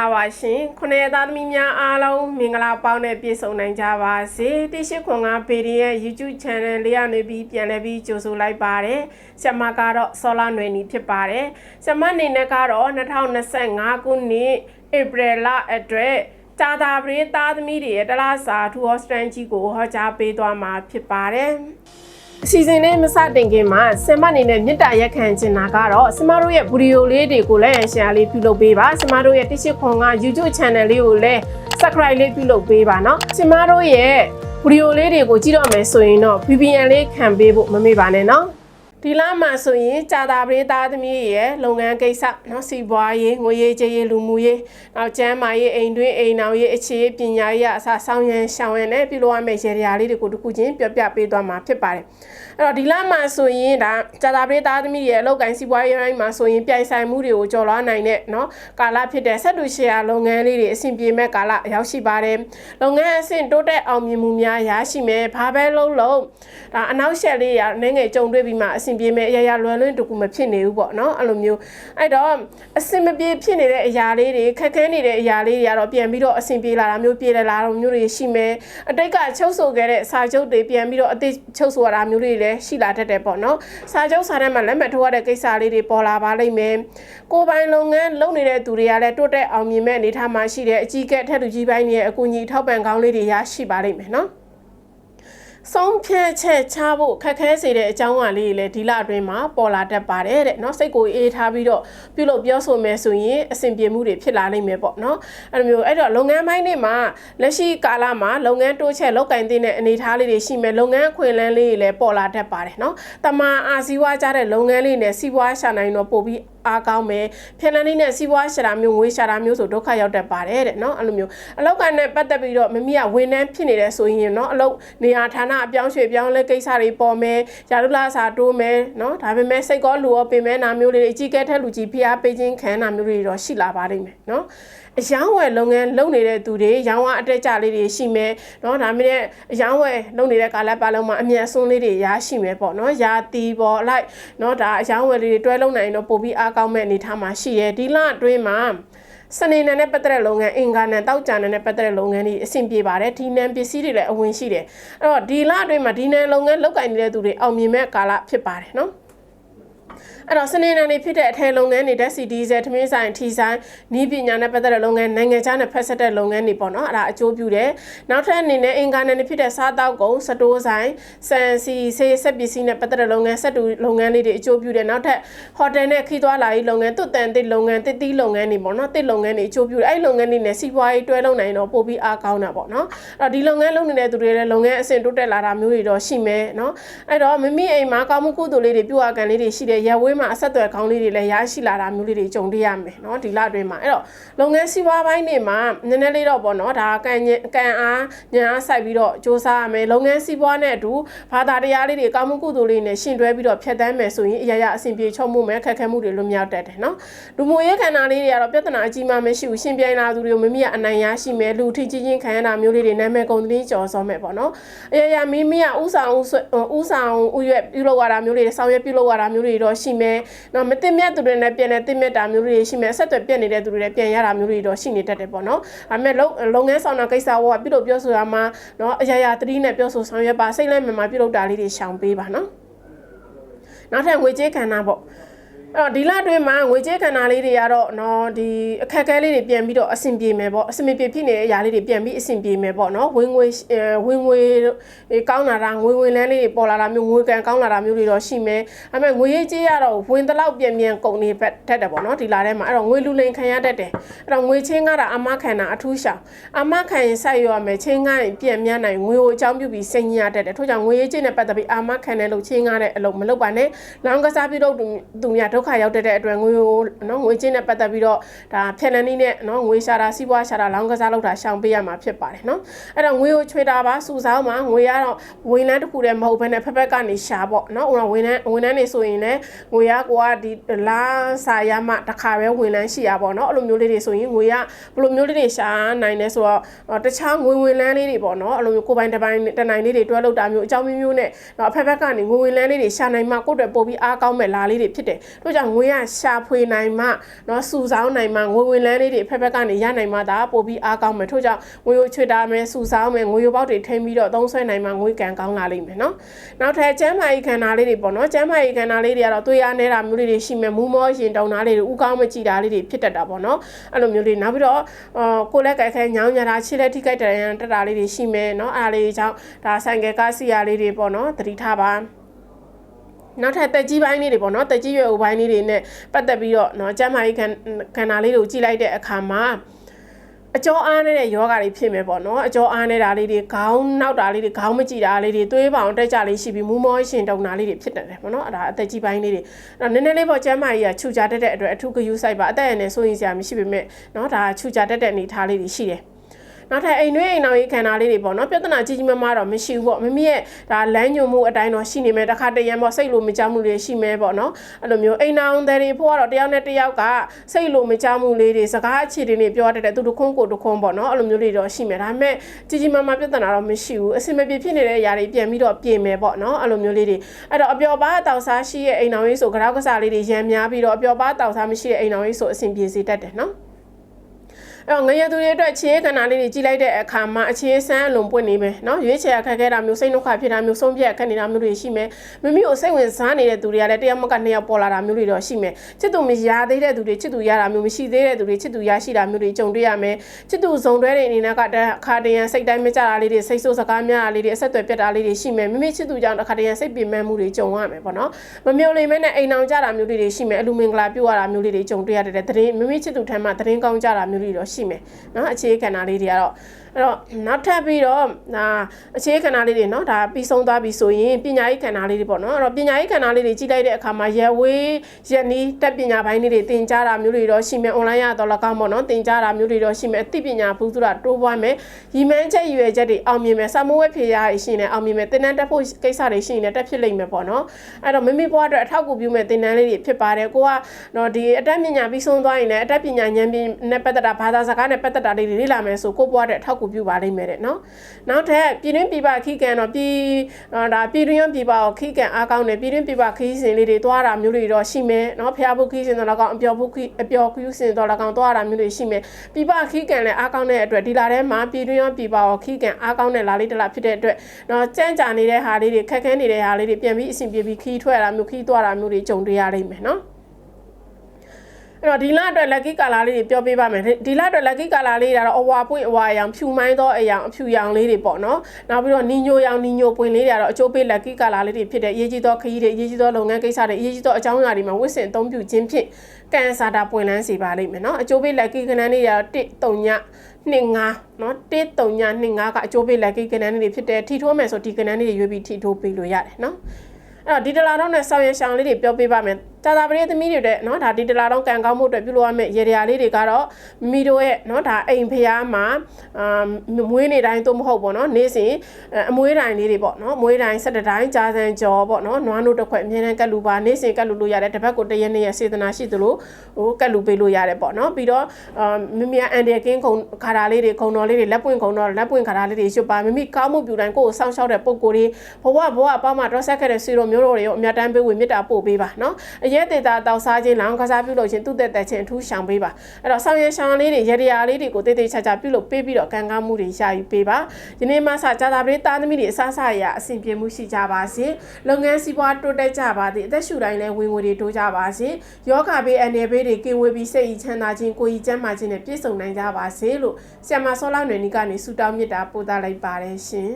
လာပါရှင်ခုနှစ်သားသမီးများအားလုံးမင်္ဂလာပေါင်းနဲ့ပြည့်စုံနိုင်ကြပါစေတိရှိခွန်ကပေဒီရဲ့ YouTube Channel လေးရနေပြီးပြန်လည်ပြီးကြိုဆိုလိုက်ပါတယ်ဆရာမကတော့ဆောလာနွေနီဖြစ်ပါတယ်ဆရာမအနေနဲ့ကတော့2025ခုနှစ်ဧပြီလအတွက်ကြာတာပရိသားသမီးတွေရဲ့တလားစာထူဟောစတန်ကြီးကိုဟောကြားပေးသွားမှာဖြစ်ပါတယ် အစီအစဉ်လေးမစတင်ခင်မှာဆင်မအနေနဲ့မြစ်တာရက်ခံချင်တာကတော့ဆင်မတို့ရဲ့ဗီဒီယိုလေးတွေကိုလည်း share လေးပြုလုပ်ပေးပါဆင်မတို့ရဲ့တိရှိခွန်က YouTube channel လေးကိုလည်း subscribe လေးပြုလုပ်ပေးပါเนาะဆင်မတို့ရဲ့ဗီဒီယိုလေးတွေကိုကြည့်တော့မယ်ဆိုရင်တော့ VPN လေးခံပေးဖို့မမေ့ပါနဲ့เนาะ ဒီလမှာဆိုရင်ကြာတာပရိသားသမီးရဲ့လုပ်ငန်းကိစ္စเนาะစီးပွားရေးငွေရေးကြေးရေးလူမှုရေးနောက်ကျန်းမာရေးအိမ်တွင်းအိမ်နောက်ရေးအခြေရေးပညာရေးအစားဆောင်ရန်ရှောင်ရန်နဲ့ပြုလုပ်ရမယ့်ရေရာလေးတွေကိုတစ်ခုချင်းပြောပြပေးသွားမှာဖြစ်ပါတယ် အဲ့တော့ဒီလမှာဆိုရင်ဒါကြာတာပရိသားသမီးရဲ့အလုပ်ကိုင်းစီးပွားရေးပိုင်းမှာဆိုရင်ပြိုင်ဆိုင်မှုတွေကိုကျော်လွှားနိုင်တဲ့เนาะကာလဖြစ်တဲ့ဆက်တူရှယ်ယာလုပ်ငန်းလေးတွေအဆင်ပြေမဲ့ကာလရောက်ရှိပါတယ်လုပ်ငန်းအဆင့်တိုးတက်အောင်မြင်မှုများရရှိမယ်ဘာပဲလုံးလုံးဒါအနောက်ရှက်လေးရနည်းငယ်ကြုံတွေ့ပြီးမှအဆင်ပြေမဲ့အရာရာလွယ်လွင်တကူမဖြစ်နေဘူးပေါ့เนาะအဲ့လိုမျိုးအဲ့တော့အဆင်မပြေဖြစ်နေတဲ့အရာလေးတွေခက်ခဲနေတဲ့အရာလေးတွေကတော့ပြန်ပြီးတော့အဆင်ပြေလာတာမျိုးပြေလာတာမျိုးတွေရှိမယ်အတိတ်ကချုပ်ဆိုခဲ့တဲ့စာချုပ်တွေပြန်ပြီးတော့အသစ်ချုပ်ဆိုရတာမျိုးတွေလည်း ်းလည်းရှိလာတတ်တယ်ပေါ့နော်။စာချုပ်စာတမ်းမှာလက်မှတ်ထိုးရတဲ့ကိစ္စလေးတွေပေါ်လာပါလိမ့်မယ်။ကိုယ်ပိုင်လုပ်ငန်းလုပ်နေတဲ့သူတွေကလည်းတိုးတက်အောင်မြင်မဲ့အနေအထားမှာရှိတဲ့အကြီးအကဲထက်သူကြီးပိုင်းရဲ့အကူအညီထောက်ပံ့ကောင်းလေးတွေရရှိပါလိမ့်မယ်နော်။ ဆုံးဖြတ်ချက်ချဖို့ခက်ခဲစေတဲ့အကြောင်းအရာလေးတွေလည်းဒီလအတွင်းမှာပေါ်လာတတ်ပါတယ်တဲ့เนาะစိတ်ကိုအေးထားပြီးတော့ပြုလုပ်ပြောဆိုမယ်ဆိုရင်အဆင်ပြေမှုတွေဖြစ်လာနိုင်မယ်ပေါ့เนาะအဲ့လိုမျိုးအဲ့တော့လုပ်ငန်းပိုင်းတွေမှာလက်ရှိကာလမှာလုပ်ငန်းတိုးချက်လုပ်ကင်တဲ့အနေအထားလေးတွေရှိမယ်လုပ်ငန်းခွင်လန်းလေးတွေလည်းပေါ်လာတတ်ပါတယ်เนาะတမန်အာစီဝါကြတဲ့လုပ်ငန်းလေးနဲ့စီးပွားရှာနိုင်တော့ပို့ပြီး အားကောင်းမယ်ဖင်လန်လေးနဲ့စီးပွားရှာတာမျိုးငွေရှာတာမျိုးဆိုဒုက္ခရောက်တတ်ပါတယ်တဲ့เนาะအဲ့လိုမျိုးအလောက်ကန်နဲ့ပတ်သက်ပြီးတော့မမီကဝန်ထမ်းဖြစ်နေတယ်ဆိုရင်เนาะအလောက်နေရာဌာနအပြောင်းရွှေ့ပြောင်းလဲကိစ္စတွေပေါ်မယ်ယာရုလာစာတိုးမယ်เนาะဒါပေမဲ့စိတ်ကောလူရောပင်မဲနာမျိုးလေးအကြီးကဲထက်လူကြီးဖိအားပေးခြင်းခံနာမျိုးတွေတော့ရှိလာပါလိမ့်မယ်เนาะအယောင်းဝယ်လုပ်ငန်းလုပ်နေတဲ့သူတွေရောင်းဝအတက်ကြလေးတွေရှိမယ်เนาะဒါမှမဟုတ်အယောင်းဝယ်လုပ်နေတဲ့ကာလပတ်လုံးမှာအမြတ်အစွန်းလေးတွေရရှိမယ်ပေါ့เนาะရာတီပေါ်လိုက်เนาะဒါအယောင်းဝယ်လေးတွေတွဲလုပ်နိုင်တော့ပို့ပြီးအား ကောင်းမဲ့အနေထားမှာရှိတယ်ဒီလအတွင်းမှာစနေနေ့နဲ့ပတ်သက်တဲ့လုပ်ငန်းအင်္ဂါနဲ့တောက်ကြနဲ့ပတ်သက်တဲ့လုပ်ငန်းတွေအဆင်ပြေပါတယ်ဒီနန်ပစ္စည်းတွေလည်းအဝင်ရှိတယ်အဲ့တော့ဒီလအတွင်းမှာဒီနန်လုပ်ငန်းလုပ်ကိုင်နေတဲ့သူတွေအောင်မြင်မဲ့ကာလဖြစ်ပါတယ်နော် အဲ့တော့စနေနေ့နေ့ဖြစ်တဲ့အထည်လုပ်ငန်းတွေဓာတ်စီဒီဇယ်ထမင်းဆိုင်ထီဆိုင်နီးပညာနဲ့ပတ်သက်တဲ့လုပ်ငန်းနိုင်ငံခြားနဲ့ဖက်ဆက်တဲ့လုပ်ငန်းတွေပေါ့နော်အဲ့ဒါအကျိုးပြုတယ်နောက်ထပ်အနေနဲ့အင်္ဂါနဲ့ဖြစ်တဲ့စားတောက်ကုန်စတိုးဆိုင်စံစီဆေးဆက်ပစ္စည်းနဲ့ပတ်သက်တဲ့လုပ်ငန်းဆက်တူလုပ်ငန်းလေးတွေအကျိုးပြုတယ်နောက်ထပ်ဟိုတယ်နဲ့ခီးသွားလာရေးလုပ်ငန်းတွတ်တန်တစ်လုပ်ငန်းတစ်သီးလုပ်ငန်းတွေပေါ့နော်တစ်လုပ်ငန်းတွေအကျိုးပြုတယ်အဲ့လုပ်ငန်းတွေနဲ့စီးပွားရေးတွဲလုပ်နိုင်တော့ပို့ပြီးအားကောင်းတာပေါ့နော်အဲ့တော့ဒီလုပ်ငန်းလုပ်နေတဲ့သူတွေလည်းလုပ်ငန်းအဆင့်တိုးတက်လာတာမျိုးတွေတော့ရှိမယ်နော်အဲ့တော့မိမိအိမ်မှာကောင်းမှုကုသိုလ်လေးတွေပြုအပ်ကန်လေးတွေရှိတယ်ရက်ဝေးမှာအဆက်အသွယ်ကောင်းလေးတွေလည်းရရှိလာတာမျိုးလေးတွေကြုံတွေ့ရမယ်เนาะဒီလအတွင်းမှာအဲ့တော့လုပ်ငန်းစီးပွားပိုင်းတွေမှာနည်းနည်းလေးတော့ပေါ့เนาะဒါကံကံအားညံအားဆိုင်ပြီးတော့စ조사ရမယ်လုပ်ငန်းစီးပွားနဲ့အတူဘာသာတရားလေးတွေကောင်းမှုကုသိုလ်လေးနဲ့ရှင်တွဲပြီးတော့ဖြတ်တန်းမယ်ဆိုရင်အရာရာအဆင်ပြေချုံမှုမယ်ခက်ခဲမှုတွေလွတ်မြောက်တတ်တယ်เนาะလူမှုရေးခန္ဓာလေးတွေကတော့ပြဿနာအကြီးမားမရှိဘူးရှင်ပြိုင်လာသူတွေကိုမမိရအနိုင်ရရှိမယ်လူထိချင်းချင်းခံရတာမျိုးလေးတွေနာမည်ကုန်သတင်းကြော်စောမယ်ပေါ့เนาะအရာရာမိမိကဥဆောင်ဥဆောင်ဥရွက်ပြုလုပ်ရတာမျိုးလေးတွေဆောင်ရွက်ပြုလုပ်ရတာမျိုးတွေတော့ရှိမယ် ယ်မယ်နော်မတင်မြတ်သူတွေနဲ့ပြန်နေတင်မြတ်တာမျိုးတွေရှိမယ်အဆက်အသွယ်ပြတ်နေတဲ့သူတွေနဲ့ပြန်ရတာမျိုးတွေတော့ရှိနေတတ်တယ်ပေါ့နော်ဒါပေမဲ့လုပ်ငန်းဆောင်တာကိစ္စဝကပြုလုပ်ပြောဆိုရမှာနော်အရာရာသတိနဲ့ပြောဆိုဆောင်ရွက်ပါစိတ်လိုက်မှန်မှပြုလုပ်တာလေးတွေရှောင်ပေးပါနော်နောက်ထပ်ငွေကြေးကဏ္ဍပေါ့ တော့ဒီလအတွင်းမှာငွေကြေးခန္ဓာလေးတွေကတော့နော်ဒီအခက်အခဲလေးတွေပြန်ပြီးတော့အဆင်ပြေမယ်ပေါ့အဆင်ပြေဖြစ်နေတဲ့အရာလေးတွေပြန်ပြီးအဆင်ပြေမယ်ပေါ့နော်ဝင်ငွေဝင်ငွေကောင်းလာတာငွေဝင်လန်းလေးတွေပေါ်လာတာမျိုးငွေကန်ကောင်းလာတာမျိုးတွေတော့ရှိမယ်အဲ့မဲ့ငွေရေးကြေးရတော့ဝင်တလောက်ပြန်ပြန်ကုန်နေတတ်တယ်ပေါ့နော်ဒီလထဲမှာအဲ့တော့ငွေလူလိန်ခံရတတ်တယ်အဲ့တော့ငွေချင်းကတော့အမခံတာအထူးရှောင်အမခံရင်ဆက်ရရမယ်ချင်းကားရင်ပြန်မြနိုင်ငွေကိုအကြောင်းပြုပြီးစိတ်ညစ်ရတတ်တယ်ထို့ကြောင့်ငွေရေးကြေးနဲ့ပတ်သက်ပြီးအမခံတဲ့လို့ချင်းကားတဲ့အလုပ်မလုပ်ပါနဲ့လောင်းကစားပြီးတော့သူများဒုက္ခရောက်တဲ့အတွက်ငွေကိုနော်ငွေချင်းနဲ့ပတ်သက်ပြီးတော့ဒါဖြက်လန်းနည်းနဲ့နော်ငွေရှာတာစီးပွားရှာတာလောင်းကစားလုပ်တာရှောင်ပေးရမှာဖြစ်ပါတယ်နော်အဲ့တော့ငွေကိုချွေတာပါစုဆောင်းမှာငွေရတော့ဝင်လန်းတစ်ခုတည်းမဟုတ်ဘဲနဲ့ဖက်ဖက်ကနေရှာပေါ့နော်ဟိုဝင်လန်းဝင်လန်းနေဆိုရင်လည်းငွေရကိုကဒီလာစာရမှတစ်ခါပဲဝင်လန်းရှိရပေါ့နော်အဲ့လိုမျိုးလေးတွေဆိုရင်ငွေရဘယ်လိုမျိုးလေးတွေရှာနိုင်လဲဆိုတော့တခြားငွေဝင်လန်းလေးတွေပေါ့နော်အဲ့လိုမျိုးကိုပိုင်တစ်ပိုင်းတစ်နိုင်လေးတွေတွဲလုပ်တာမျိုးအကြောင်းမျိုးမျိုးနဲ့တော့အဖက်ဖက်ကနေငွေဝင်လန်းလေးတွေရှာနိုင်မှကိုယ့်အတွက်ပို့ပြီးအားကောင်းမဲ့လာလေးတွေဖြစ်တယ်တို့ကြောင့်ငွေရရှာဖွေနိုင်မှနော်စူဆောင်းနိုင်မှငွေဝင်လန်းလေးတွေဖက်ဖက်ကနေရနိုင်မှဒါပို့ပြီးအားကောင်းမယ်ထို့ကြောင့်ငွေကိုချွေတာမယ်စူဆောင်းမယ်ငွေပေါက်တွေထိမ့်ပြီးတော့သုံးဆွဲနိုင်မှငွေကန်ကောင်းလာလိမ့်မယ်နော်နောက်ထပ်ကျမ်းမာရေးခန္ဓာလေးတွေပေါ့နော်ကျမ်းမာရေးခန္ဓာလေးတွေကတော့သွေးအားနည်းတာမျိုးလေးတွေရှိမယ်မူးမောရင်တောင်သားလေးတွေဥကောင်းမကြည့်တာလေးတွေဖြစ်တတ်တာပေါ့နော်အဲ့လိုမျိုးလေးနောက်ပြီးတော့အော်ကိုယ်လက်ကြိုက်ခဲညောင်းညတာခြေလက်ထိကြိုက်တရံတက်တာလေးတွေရှိမယ်နော်အားလေးကြောင့်ဒါဆိုင်ကယ်ကစီယာလေးတွေပေါ့နော်သတိထားပါ နောက်ထပ်တက်ကြီးပိုင်းလေးတွေပေါ့နော်တက်ကြီးရွယ်အိုပိုင်းလေးတွေနဲ့ပတ်သက်ပြီးတော့နော်ကျန်းမာရေးခန္ဓာလေးတွေကိုကြည့်လိုက်တဲ့အခါမှာအကျောအားနေတဲ့ယောဂါတွေဖြစ်မယ်ပေါ့နော်အကျောအားနေတာလေးတွေခေါင်းနောက်တာလေးတွေခေါင်းမကြည့်တာလေးတွေသွေးပေါင်တက်ကြလေးရှိပြီးမူးမောရှင်တုံတာလေးတွေဖြစ်တတ်တယ်ပေါ့နော်အဲ့ဒါအသက်ကြီးပိုင်းလေးတွေအဲ့နည်းနည်းလေးပေါ့ကျန်းမာရေးကခြူချတတ်တဲ့အတွက်အထူးဂရုစိုက်ပါအသက်အရွယ်နဲ့ဆိုရင်ဆရာမရှိပေမဲ့နော်ဒါခြူချတတ်တဲ့အနေထားလေးတွေရှိတယ် နောက်ထပ်အိမ်တွင်းအိမ်အောင်ရေးခန္ဓာလေးတွေပေါ့နော်ပြဿနာကြီးကြီးမားမားတော့မရှိဘူးပေါ့မမီရဲ့ဒါလမ်းညွန်မှုအတိုင်းတော့ရှိနေမယ်တစ်ခါတရံပေါ့စိတ်လိုမကြောက်မှုတွေရှိမယ်ပေါ့နော်အဲ့လိုမျိုးအိမ်အောင်တဲ့တွေဖို့ကတော့တယောက်နဲ့တယောက်ကစိတ်လိုမကြောက်မှုလေးတွေစကားအခြေတွေနဲ့ပြောတတ်တဲ့သူတစ်ခွန်းကိုတစ်ခွန်းပေါ့နော်အဲ့လိုမျိုးတွေတော့ရှိမယ်ဒါပေမဲ့ကြီးကြီးမားမားပြဿနာတော့မရှိဘူးအစင်မပြေဖြစ်နေတဲ့အရာတွေပြန်ပြီးတော့ပြင်မယ်ပေါ့နော်အဲ့လိုမျိုးလေးတွေအဲ့တော့အပျော်ပါတောက်စားရှိရဲ့အိမ်အောင်ရေးဆိုကြောက်ကစားလေးတွေရံများပြီးတော့အပျော်ပါတောက်စားမရှိတဲ့အိမ်အောင်ရေးဆိုအဆင်ပြေစေတတ်တယ်နော် အဲ့တော့ငရေသူတွေအတွက်ခြေခဏလေးကြီးလိုက်တဲ့အခါမှာအချင်းဆန်းအလွန်ပွင့်နေမယ်နော်ရွေးချယ်အခက်ခဲတာမျိုးစိတ်နှုတ်ခဖြစ်တာမျိုးဆုံးဖြတ်ခက်နေတာမျိုးတွေရှိမယ်မိမိကိုစိတ်ဝင်စားနေတဲ့သူတွေကလည်းတရားမကနှစ်ယောက်ပေါ်လာတာမျိုးတွေတော့ရှိမယ်ချစ်သူမရသေးတဲ့သူတွေချစ်သူရတာမျိုးမရှိသေးတဲ့သူတွေချစ်သူရရှိတာမျိုးတွေကြုံတွေ့ရမယ်ချစ်သူဇုံတွဲတဲ့အနေနဲ့ကတခါတရံစိတ်တိုင်းမကြတာလေးတွေစိတ်ဆိုးစကားများတာလေးတွေအဆက်အသွယ်ပြတ်တာလေးတွေရှိမယ်မိမိချစ်သူကြောင့်တခါတရံစိတ်ပင်ပန်းမှုတွေကြုံရမယ်ပေါ့နော်မမြုံလိမ့်မဲနဲ့အိမ်အောင်ကြတာမျိုးတွေရှိမယ်အလူမင်္ဂလာပြုတ်ရတာမျိုးတွေကြုံတွေ့ရတဲ့တဲ့တရင်မိမိချစ်သူထံမှတရင်ကောင်းကြတာမျိုးတွေတော့ရှိမယ်နော်အခြေခံတာလေးတွေကတော့အဲ့တော့နောက်ထပ်ပြီးတော့ဒါအခြေခံတာလေးတွေเนาะဒါပြီးဆုံးသွားပြီဆိုရင်ပညာရေးခန္ဓာလေးတွေပေါ့နော်အဲ့တော့ပညာရေးခန္ဓာလေးတွေကြီးလိုက်တဲ့အခါမှာရဝေးရနီးတက်ပညာပိုင်းလေးတွေသင်ကြားတာမျိုးတွေတော့ရှိမယ် online ရတော့လကောင်းပေါ့နော်သင်ကြားတာမျိုးတွေတော့ရှိမယ်အသိပညာဘူးဆိုတာတိုးပွားမယ်ရီမန်းချက်ရွယ်ချက်တွေအောင်မြင်မယ်စာမိုးဝဲဖြေရရှိနေအောင်မြင်မယ်သင်တန်းတက်ဖို့ကိစ္စတွေရှိနေတက်ဖြစ်လိမ့်မယ်ပေါ့နော်အဲ့တော့မိမိဘဝအတွက်အထောက်အကူပြုမဲ့သင်တန်းလေးတွေဖြစ်ပါတယ်ကိုကတော့ဒီအတတ်ပညာပြီးဆုံးသွားရင်လည်းအတတ်ပညာဉာဏ်ပညာနဲ့ပတ်သက်တာဘာသာ စကားနဲ့ပတ်သက်တာလေးတွေလေ့လာမယ်ဆိုကိုဘဝအတွက်အထောက်အကူပြုပါလိမ့်မယ်တဲ့နော်နောက်ထပ်ပြည်တွင်းပြည်ပခိကန်တော့ပြည်ဒါပြည်တွင်းပြည်ပကိုခိကန်အားကောင်းတယ်ပြည်တွင်းပြည်ပခီးစဉ်လေးတွေသွားတာမျိုးတွေတော့ရှိမယ်နော်ဖျားဖို့ခီးစဉ်တော့လည်းကောင်းအပျော်ဖို့ခီးအပျော်ခီးစဉ်တော့လည်းကောင်းသွားတာမျိုးတွေရှိမယ်ပြည်ပခိကန်လည်းအားကောင်းတဲ့အတွက်ဒီလာထဲမှာပြည်တွင်းရောပြည်ပကိုခိကန်အားကောင်းတဲ့လာလေးတစ်လားဖြစ်တဲ့အတွက်နော်ကြမ်းကြာနေတဲ့ဟာလေးတွေခက်ခဲနေတဲ့ဟာလေးတွေပြန်ပြီးအဆင်ပြေပြီးခီးထွက်ရတာမျိုးခီးသွားတာမျိုးတွေကြုံတွေ့ရလိမ့်မယ်နော် အဲ့တော့ဒီလအတွက် lucky color လေးတွေပြောပြပါမယ်ဒီလအတွက် lucky color လေးတွေကတော့အဝါပွင့်အဝါရောင်ဖြူမိုင်းသောအရောင်အဖြူရောင်လေးတွေပေါ့နော်နောက်ပြီးတော့နီညိုရောင်နီညိုပွင့်လေးတွေကတော့အချိုးပေး lucky color လေးတွေဖြစ်တဲ့အရေးကြီးသောခရီးတွေအရေးကြီးသောလုပ်ငန်းကိစ္စတွေအရေးကြီးသောအကြောင်းအရာတွေမှာဝစ်စင်အသုံးပြုခြင်းဖြင့်ကန်ဆာတာပွင့်လန်းစေပါလိမ့်မယ်နော်အချိုးပေး lucky ကဏ္ဍလေးတွေကတော့1 3ည25နော်1 3ည25ကအချိုးပေး lucky ကဏ္ဍလေးတွေဖြစ်တဲ့ထီထိုးမယ်ဆိုဒီကဏ္ဍလေးတွေရွေးပြီးထီထိုးပေးလို့ရတယ်နော်အဲ့တော့ဒီတလာတော့နဲ့ဆောင်ရရှောင်လေးတွေပြောပြပါမယ် တာတာပရိသမီးတွေတဲ့เนาะဒါဒီတလာတော့ကံကောင်းမှုအတွက်ပြုလုပ်ရမယ့်ရေရာလေးတွေကတော့မိမိတို့ရဲ့เนาะဒါအိမ်ဖျားမှာအာမွေးနေတိုင်းသို့မဟုတ်ပေါ့เนาะနေ့စဉ်အမွေးတိုင်းလေးတွေပေါ့เนาะမွေးတိုင်းဆက်တိုင်းကြာစံကြော်ပေါ့เนาะနွားနို့တစ်ခွက်အမြဲတမ်းကတ်လူပါနေ့စဉ်ကတ်လူလို့ရတယ်တစ်ပတ်ကိုတရက်နေ့ရစေတနာရှိသလိုဟိုကတ်လူပေးလို့ရတယ်ပေါ့เนาะပြီးတော့အာမိမိအန်ဒီယကင်းခုံခါတာလေးတွေခုံတော်လေးတွေလက်ပွင့်ခုံတော်လက်ပွင့်ခါတာလေးတွေရွတ်ပါမိမိကောင်းမှုပြုတိုင်းကိုယ်ကိုစောင့်ရှောက်တဲ့ပုံကိုယ်တွေဘဝဘဝအပေါင်းမှာတော့ဆက်ခဲ့တဲ့စီရိုမျိုးတို့တွေကိုအမြတ်တမ်းပေးဝင်မြတ်တာပို့ပေးပါเนาะအ ရက်တေတာတောက်စားခြင်းလောင်ကစားပြုလုပ်ခြင်းသူ့တဲ့တဲ့ခြင်းအထူးရှောင်ပေးပါအဲ့တော့ဆောင်ရရှောင်လေးတွေရရရာလေးတွေကိုတေးသေးချာချာပြုလုပ်ပေးပြီးတော့ကံကောင်းမှုတွေရယူပေးပါဒီနေ့မှစကြာတာပရိသားသမီးတွေအဆအဆရအဆင်ပြေမှုရှိကြပါစေလုပ်ငန်းစီးပွားတိုးတက်ကြပါသည်အသက်ရှူတိုင်းလည်းဝင်ငွေတွေတိုးကြပါစေယောဂဘေးအန္တရာယ်ဘေးတွေကင်းဝေးပြီးစိတ်ဤချမ်းသာခြင်းကိုယ်ဤကျန်းမာခြင်းနဲ့ပြည့်စုံနိုင်ကြပါစေလို့ဆ iam မဆောလာနယ်နီကနေဆုတောင်းမေတ္တာပို့သလိုက်ပါတယ်ရှင်